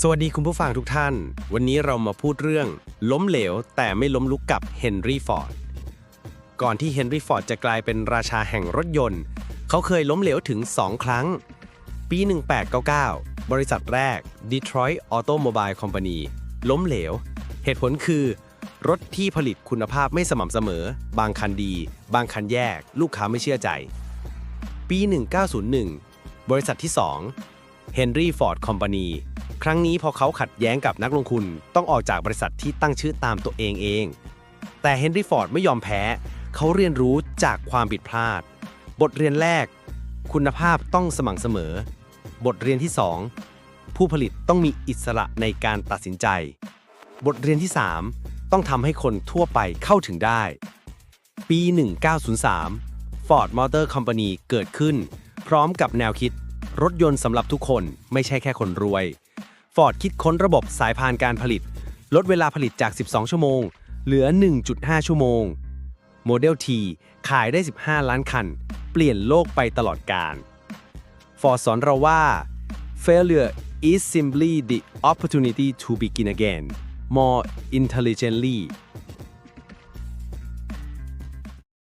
สวัสดีคุณผู้ฟังทุกท่าน วันนี้เรามาพูดเรื่อง ล้มเหลวแต่ไม่ล้มลุกกับเฮนรี่ฟอร์ด ก่อนที่เฮนรี่ฟอร์ดจะกลายเป็นราชาแห่งรถยนต์ เขาเคยล้มเหลวถึง 2 ครั้ง ปี 1899 บริษัทแรก Detroit Automobile Company ล้มเหลว เหตุผลคือ รถที่ผลิตคุณภาพไม่สม่ำเสมอ บางคันดี บางคันแยก ลูกค้าไม่เชื่อใจ ปี 1901 บริษัทที่ 2 Henry Ford Company ครั้งนี้พอเขาขัดแย้งกับนักลงทุนต้องออกจากบริษัทที่ตั้งชื่อตามตัวเองเอง แต่ Henry Ford ไม่ยอมแพ้ เขาเรียนรู้จากความผิดพลาด บทเรียนแรก คุณภาพต้องสม่ำเสมอ บทเรียนที่ 2 ผู้ผลิตต้องมีอิสระในการตัดสินใจ บทเรียนที่ 3 ต้องทำให้คนทั่วไปเข้าถึงได้ ปี 1903 Ford Motor Company เกิดขึ้น พร้อมกับแนวคิด รถยนต์สำหรับทุกคนไม่ใช่แค่คนรวย Ford คิดค้นระบบสายพานการผลิต ลดเวลาผลิตจาก 12 ชั่วโมง เหลือ 1.5 ชั่วโมง โมเดล T ขายได้ 15 ล้านคัน เปลี่ยนโลกไปตลอดกาล Ford สอนเราว่า failure is simply the opportunity to begin again more intelligently